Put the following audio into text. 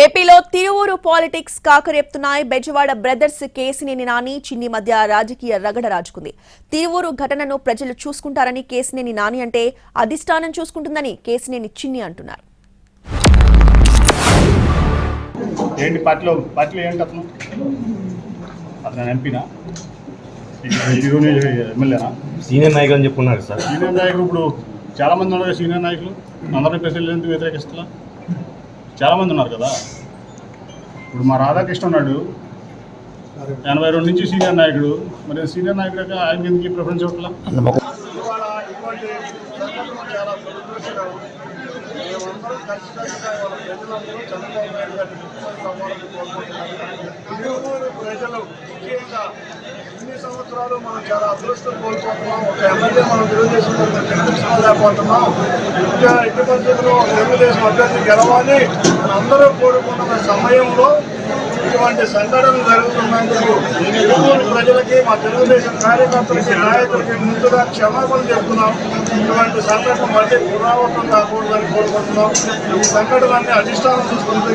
ఏపీలో తిరువూరు పాలిటిక్స్ కాకరేపుతున్నాయి. బెజవాడ బ్రదర్స్ కేసినేని నాని చిన్ని మధ్య రాజకీయ రగడ రాజుకుంది. తిరువూరు ఘటనను ప్రజలు చూసుకుంటారని కేసినేని నాని అంటే అధిష్టానం చూసుకుంటుందని కేసినేని చిన్ని అంటున్నారు. ఏంటి పార్టీలో పార్టీలో ఏంటి అతను? అతను ఎంపీనా? ఎమ్మెల్యేనా సీనియర్ నాయకులు అని చెప్పుకున్నారు సార్. సీనియర్ నాయకులు ఇప్పుడు చాలా మంది ఉన్నారు సీనియర్ నాయకులు? అందరినీ ప్రెసిడెంట్ చాలామంది ఉన్నారు కదా ఇప్పుడు మా రాధాకృష్ణ ఉన్నాడు ఎనభై రెండు నుంచి సీనియర్ నాయకుడు మరి సీనియర్ నాయకుడు ఆయనకి ఎందుకు ప్రిఫరెన్స్ ఇవ్వట్లా చాలా ప్రజలు ముఖ్యంగా ఇన్ని సంవత్సరాలు మనం చాలా అదృష్టం కోల్పోతున్నాం ఒక ఎమ్మెల్యే మనం తెలుగుదేశం తరఫున ఇంకా ఎట్టి పరిస్థితుల్లో తెలుగుదేశం అభ్యర్థి గెలవాలి. అందరూ కోరుకున్న సమయంలో ఇటువంటి సంఘటనలు జరుగుతున్నందుకు ప్రజలకి మా తెలుగుదేశం కార్యకర్తలకి నాయకులకి ముందుగా క్షమాపణ చెప్తున్నాం. ఇటువంటి సంఘటన మళ్ళీ పునరావృతం కాకూడదని కోరుకుంటున్నాం. ఈ సంఘటనలన్నీ అధిష్టానం చూసుకుంటే